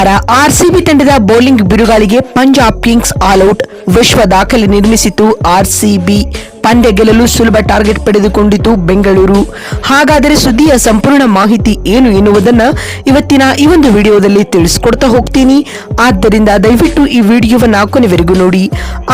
ನಮಸ್ಕಾರ ಆರ್ಸಿಬಿ ತಂಡದ ಬೌಲಿಂಗ್ ಬಿರುಗಾಳಿಗೆ ಪಂಜಾಬ್ ಕಿಂಗ್ಸ್ ಆಲ್ಔಟ್ ವಿಶ್ವ ದಾಖಲೆ ನಿರ್ಮಿಸಿತು ಆರ್ಸಿಬಿ. ಪಂದ್ಯ ಗೆಲ್ಲಲು ಸುಲಭ ಟಾರ್ಗೆಟ್ ಪಡೆದುಕೊಂಡಿತು ಬೆಂಗಳೂರು. ಹಾಗಾದರೆ ಸುದ್ದಿಯ ಸಂಪೂರ್ಣ ಮಾಹಿತಿ ಏನು ಎನ್ನುವುದನ್ನು ಇವತ್ತಿನ ಈ ಒಂದು ವಿಡಿಯೋದಲ್ಲಿ ತಿಳಿಸ್ಕೊಡ್ತಾ ಹೋಗ್ತೀನಿ. ಆದ್ದರಿಂದ ದಯವಿಟ್ಟು ಈ ವಿಡಿಯೋವನ್ನು ಕೊನೆವರೆಗೂ ನೋಡಿ.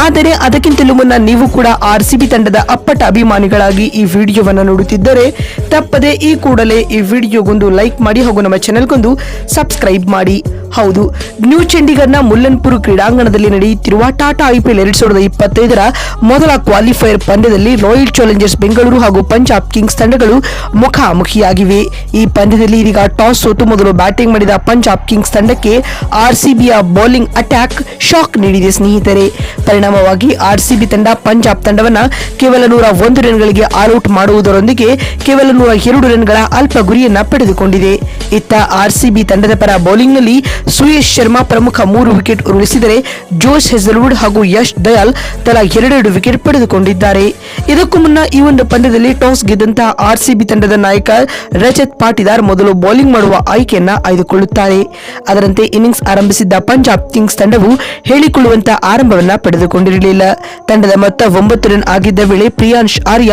ಆದರೆ ಅದಕ್ಕಿಂತಲೂ ಮುನ್ನ ನೀವು ಕೂಡ ಆರ್ಸಿಬಿ ತಂಡದ ಅಪ್ಪಟ ಅಭಿಮಾನಿಗಳಾಗಿ ಈ ವಿಡಿಯೋವನ್ನು ನೋಡುತ್ತಿದ್ದರೆ ತಪ್ಪದೆ ಈ ಕೂಡಲೇ ಈ ವಿಡಿಯೋಗೊಂದು ಲೈಕ್ ಮಾಡಿ ಹಾಗೂ ನಮ್ಮ ಚಾನೆಲ್ಗೊಂದು ಸಬ್ಸ್ಕ್ರೈಬ್ ಮಾಡಿ. ಹೌದು, ನ್ಯೂ ಚಂಡೀಗಢನ ಮುಲ್ಲನ್ಪುರ್ ಕ್ರೀಡಾಂಗಣದಲ್ಲಿ ನಡೆಯುತ್ತಿರುವ ಟಾಟಾ ಐಪಿಎಲ್ ಎರಡ್ ಸಾವಿರದ ಇಪ್ಪತ್ತೈದರ ಮೊದಲ ಕ್ವಾಲಿಫೈಯರ್ ಪಂದ್ಯದಲ್ಲಿ ರಾಯಲ್ ಚಾಲೆಂಜರ್ಸ್ ಬೆಂಗಳೂರು ಹಾಗೂ ಪಂಜಾಬ್ ಕಿಂಗ್ಸ್ ತಂಡಗಳು ಮುಖಾಮುಖಿಯಾಗಿವೆ. ಈ ಪಂದ್ಯದಲ್ಲಿ ಇದೀಗ ಟಾಸ್ ಸೋತು ಮೊದಲು ಬ್ಯಾಟಿಂಗ್ ಮಾಡಿದ ಪಂಜಾಬ್ ಕಿಂಗ್ಸ್ ತಂಡಕ್ಕೆ ಆರ್ಸಿಬಿಯ ಬೌಲಿಂಗ್ ಅಟ್ಯಾಕ್ ಶಾಕ್ ನೀಡಿದೆ ಸ್ನೇಹಿತರೆ. ಪರಿಣಾಮವಾಗಿ ಆರ್ಸಿಬಿ ತಂಡ ಪಂಜಾಬ್ ತಂಡವನ್ನು ಕೇವಲ ನೂರ ಒಂದು ರನ್ಗಳಿಗೆ ಆಲ್ಔಟ್ ಮಾಡುವುದರೊಂದಿಗೆ ಕೇವಲ ನೂರ ಎರಡು ರನ್ಗಳ ಅಲ್ಪ ಗುರಿಯನ್ನ ಪಡೆದುಕೊಂಡಿದೆ. ಇತ್ತ ಆರ್ಸಿಬಿ ತಂಡದ ಪರ ಬೌಲಿಂಗ್ನಲ್ಲಿ ಸುಯೇಶ್ ಶರ್ಮಾ ಪ್ರಮುಖ ಮೂರು ವಿಕೆಟ್ ಉರುಳಿಸಿದರೆ ಜೋಶ್ ಹೆಸಲ್ವುಡ್ ಹಾಗೂ ಯಶ್ ದಯಾಲ್ ತಲಾ ಎರಡೆರಡು ವಿಕೆಟ್ ಪಡೆದುಕೊಂಡಿದ್ದಾರೆ. ಇದಕ್ಕೂ ಮುನ್ನ ಈ ಒಂದು ಪಂದ್ಯದಲ್ಲಿ ಟಾಸ್ ಗೆದ್ದಂತಹ ಆರ್ಸಿಬಿ ತಂಡದ ನಾಯಕ ರಜತ್ ಪಾಟಿದಾರ್ ಮೊದಲು ಬೌಲಿಂಗ್ ಮಾಡುವ ಆಯ್ಕೆಯನ್ನ ಆಯ್ದುಕೊಳ್ಳುತ್ತಾರೆ. ಅದರಂತೆ ಇನ್ನಿಂಗ್ಸ್ ಆರಂಭಿಸಿದ್ದ ಪಂಜಾಬ್ ಕಿಂಗ್ಸ್ ತಂಡವು ಹೇಳಿಕೊಳ್ಳುವಂತಹ ಆರಂಭವನ್ನ ಪಡೆದುಕೊಂಡಿರಲಿಲ್ಲ. ತಂಡದ ಮೊತ್ತ ಒಂಬತ್ತು ರನ್ ಆಗಿದ್ದ ವೇಳೆ ಪ್ರಿಯಾಂಶ್ ಆರ್ಯ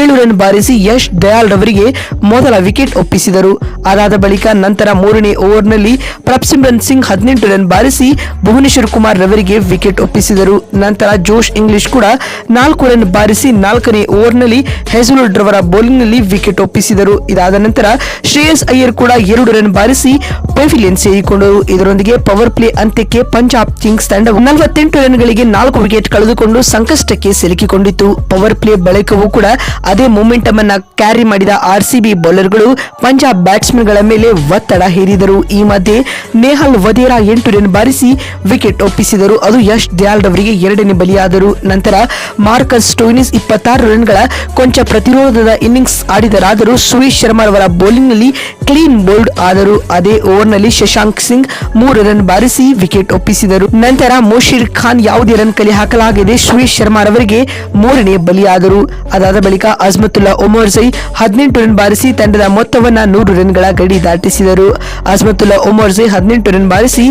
ಏಳು ರನ್ ಬಾರಿಸಿ ಯಶ್ ದಯಾಲ್ ರವರಿಗೆ ಮೊದಲ ವಿಕೆಟ್ ಒಪ್ಪಿಸಿದರು. ಅದಾದ ಬಳಿಕ ನಂತರ ಮೂರನೇ ಓವರ್ನಲ್ಲಿ ಪ್ರಪ್ಸಿಮ್ರನ್ ಸಿಂಗ್ ಹದಿನೆಂಟು ರನ್ ಬಾರಿಸಿ ಭುವನೇಶ್ವರ್ ಕುಮಾರ್ ರವರಿಗೆ ವಿಕೆಟ್ ಒಪ್ಪಿಸಿದರು. ನಂತರ ಜೋಶ್ ಇಂಗ್ಲಿಷ್ ಕೂಡ ನಾಲ್ಕು ರನ್ ಬಾರಿಸಿ ನಾಲ್ಕನೇ ಓವರ್ನಲ್ಲಿ ಹೆಸಲುಡ್ ರವರ ಬೌಲಿಂಗ್ನಲ್ಲಿ ವಿಕೆಟ್ ಒಪ್ಪಿಸಿದರು. ಇದಾದ ನಂತರ ಶ್ರೇಯಸ್ ಅಯ್ಯರ್ ಕೂಡ ಎರಡು ರನ್ ಬಾರಿಸಿ ಪೆವಿಲಿಯನ್ ಸೇರಿಕೊಂಡರು. ಇದರೊಂದಿಗೆ ಪವರ್ ಪ್ಲೇ ಅಂತ್ಯಕ್ಕೆ ಪಂಜಾಬ್ ಕಿಂಗ್ಸ್ ತಂಡವು ನಲವತ್ತೆಂಟು ರನ್ಗಳಿಗೆ ನಾಲ್ಕು ವಿಕೆಟ್ ಕಳೆದುಕೊಂಡು ಸಂಕಷ್ಟಕ್ಕೆ ಸಿಲುಕಿಕೊಂಡಿತು ಪವರ್ ಪ್ಲೇ ಬಳಿಕವೂ ಕೂಡ ಅದೇ ಮೊಮೆಂಟಮ್ ಅನ್ನ ಕ್ಯಾರಿ ಮಾಡಿದ ಆರ್ಸಿಬಿ ಬೌಲರ್ಗಳು ಪಂಜಾಬ್ ಬ್ಯಾಟ್ಸ್ಮನ್ಗಳ ಮೇಲೆ ಒತ್ತಡ ಹೇರಿದರು. ಈ ಮಧ್ಯೆ ನೇಹಲ್ ವದೇರಾ ಎಂಟು ರನ್ ಬಾರಿಸಿ ವಿಕೆಟ್ ಒಪ್ಪಿಸಿದರು. ಅದು ಯಶ್ ದಯಾಲ್ ರವರಿಗೆ ಎರಡನೇ ಬಲಿಯಾದರು. ನಂತರ ಮಾರ್ಕಸ್ ಸ್ಟೋನಿಸ್ ಇಪ್ಪತ್ತಾರು ರನ್ಗಳ ಕೊಂಚ ಪ್ರತಿರೋಧದ ಇನ್ನಿಂಗ್ಸ್ ಆಡಿದರಾದರೂ ಸುರೇಶ್ ಶರ್ಮಾ ಅವರ ಬೌಲಿಂಗ್ನಲ್ಲಿ ಕ್ಲೀನ್ ಬೋಲ್ಡ್ ಆದರು ಅದೇ ಓವರ್ನಲ್ಲಿ ಶಶಾಂಕ್ ಸಿಂಗ್ ಮೂರು ರನ್ ಬಾರಿಸಿ ವಿಕೆಟ್ ಒಪ್ಪಿಸಿದರು. ನಂತರ ಮೋಶಿರ್ ಖಾನ್ ಯಾವುದೇ ರನ್ ಕಲೆ ಹಾಕಲಾಗಿದೆ ಸುರೇಶ್ ಶರ್ಮಾ ಅವರಿಗೆ ಮೂರನೇ ಬಲಿಯಾದರು. ಅದಾದ ಬಳಿಕ ಅಜ್ಮತುಲ್ಲಾ ಒಮರ್ ಜೈ ಹದಿನೆಂಟು ರನ್ ಬಾರಿಸಿ ತಂಡದ ಮೊತ್ತವನ್ನ ನೂರು ರನ್ಗಳ ಗಡಿ ದಾಟಿಸಿದರು. ಅಜ್ಮತುಲ್ಲಾ ಒಮರ್ಜೈ ಹದಿನೆಂಟು ರನ್ ಬಾರಿಸಿ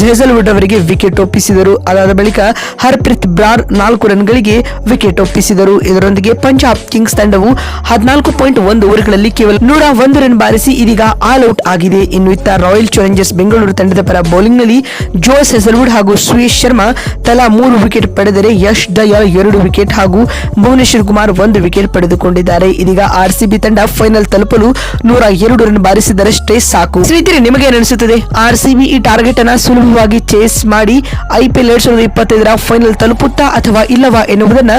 ಜೇಜಲ್ವುಡ್ ಅವರಿಗೆ ವಿಕೆಟ್ ಒಪ್ಪಿಸಿದರು. ಅದಾದ ಬಳಿಕ ಹರ್ಪ್ರೀತ್ ಬ್ರಾರ್ ನಾಲ್ಕು ರನ್ಗಳಿಗೆ ವಿಕೆಟ್ ಒಪ್ಪಿಸಿದರು. ಇದರೊಂದಿಗೆ ಪಂಜಾಬ್ ಕಿಂಗ್ಸ್ ತಂಡವು ಹದಿನಾಲ್ಕು ಪಾಯಿಂಟ್ ಒಂದು ಓವರ್ಗಳಲ್ಲಿ ಕೇವಲ ನೂರ ಒಂದು ರನ್ ಬಾರಿಸಿ ಇದೀಗ ಆಲ್ ಔಟ್ ಆಗಿದೆ. ಇನ್ನು ಇತ್ತ ರಾಯಲ್ ಚಾಲೆಂಜರ್ಸ್ ಬೆಂಗಳೂರು ತಂಡದ ಪರ ಬೌಲಿಂಗ್ನಲ್ಲಿ ಜೋಸ್ ಹೆಸಲ್ವುಡ್ ಹಾಗೂ ಸುಯೇಶ್ ಶರ್ಮಾ ತಲಾ ಮೂರು ವಿಕೆಟ್ ಪಡೆದರೆ ಯಶ್ ದಯಾಲ್ ಎರಡು ವಿಕೆಟ್ ಹಾಗೂ ಭುವನೇಶ್ವರ್ ಕುಮಾರ್ ಒಂದು ವಿಕೆಟ್ ಪಡೆದುಕೊಂಡಿದ್ದಾರೆ. ಇದೀಗ ಆರ್ಸಿಬಿ ತಂಡ ಫೈನಲ್ ತಲುಪಲು ನೂರ ಎರಡು ರನ್ ಬಾರಿಸಿದರಷ್ಟೇ ಸಾಕು. ಸ್ನೇಹಿತರೆ, ನಿಮಗೆ ಅನಿಸುತ್ತದೆ ಆರ್ಸಿಬಿ ಈ ಟಾರ್ಗೆಟ್ ಅನ್ನ ಸುಲಭವಾಗಿ ಚೇಸ್ ಮಾಡಿ ಐಪಿಎಲ್ ಎರಡ್ ಸಾವಿರದ ಇಪ್ಪತ್ತೈದರ ಫೈನಲ್ ತಲುಪುತ್ತಾ ಅಥವಾ ಇಲ್ಲವಾ ಎನ್ನುವುದನ್ನ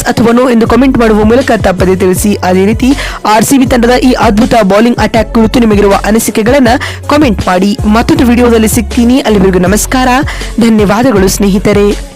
ಎಸ್ ಅಥವಾ ನೋ ಎಂದು ಕಮೆಂಟ್ ಮಾಡುವ ಮೂಲಕ ತಪ್ಪದೇ ತಿಳಿಸಿ. ಅದೇ ರೀತಿ ಆರ್ಸಿಬಿ ತಂಡದ ಈ ಅದ್ಭುತ ಬೌಲಿಂಗ್ ಅಟ್ಯಾಕ್ ಕುರಿತು ನಿಮಗಿರುವ ಅನಿಸಿಕೆಗಳನ್ನು ಕಾಮೆಂಟ್ ಮಾಡಿ. ಮತ್ತೊಂದು ವಿಡಿಯೋದಲ್ಲಿ ಸಿಗ್ತೀನಿ. ಅಲ್ಲಿವರೆಗೂ ನಮಸ್ಕಾರ. ಧನ್ಯವಾದಗಳು ಸ್ನೇಹಿತರೆ.